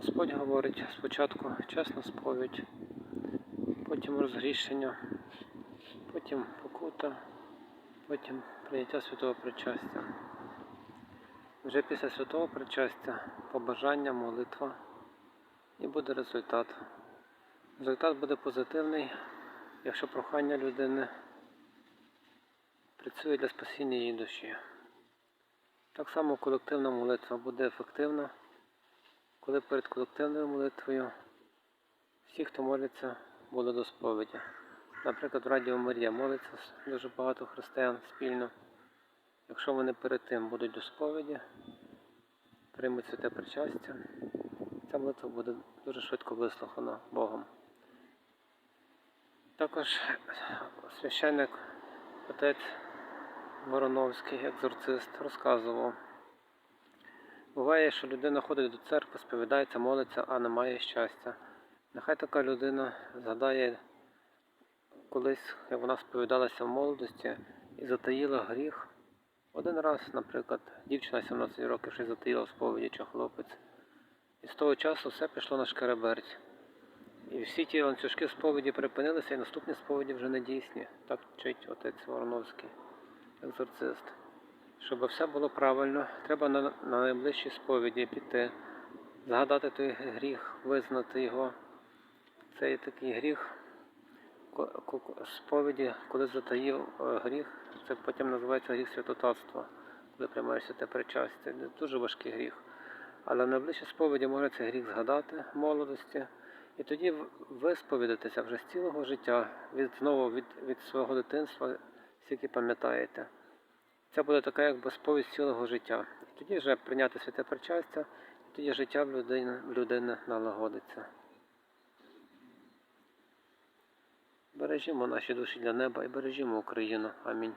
Господь говорить спочатку чесна сповідь, потім розгрішення, потім покута, потім прийняття святого причастя. Вже після святого причастя побажання, молитва і буде результат. Результат буде позитивний, якщо прохання людини працює для спасіння її душі. Так само колективна молитва буде ефективна, коли перед колективною молитвою всі, хто моляться, будуть до сповіді. Наприклад, в Радіо Марія молиться дуже багато християн спільно. Якщо вони перед тим будуть до сповіді, приймуть святе причастя, ця молитва буде дуже швидко вислухана Богом. Також священник отець Вороновський, екзорцист, розказував. Буває, що людина ходить до церкви, сповідається, молиться, а не має щастя. Нехай така людина згадає колись, як вона сповідалася в молодості і затаїла гріх. Один раз, наприклад, дівчина 17 років щось затаїла в сповіді чи хлопець. І з того часу все пішло на шкереберть. І всі ті ланцюжки сповіді припинилися, і наступні сповіді вже не дійсні. Так вчить отець Вороновський, екзорцист. Щоб все було правильно, треба на, на найближчі сповіді піти, згадати той гріх, визнати його. Це є такий гріх сповіді, коли затаїв е, гріх, це потім називається гріх святотатства, коли приймаєшся те причастя. Це дуже важкий гріх. Але на найближчій сповіді можна цей гріх згадати молодості. І тоді висповідатися вже з цілого життя, від, знову від, від свого дитинства, скільки пам'ятаєте. Це буде така якби сповість цілого життя. І тоді вже прийняти святе причастя, і тоді життя в людини, в людини налагодиться. Бережімо наші душі для неба і бережімо Україну. Амінь.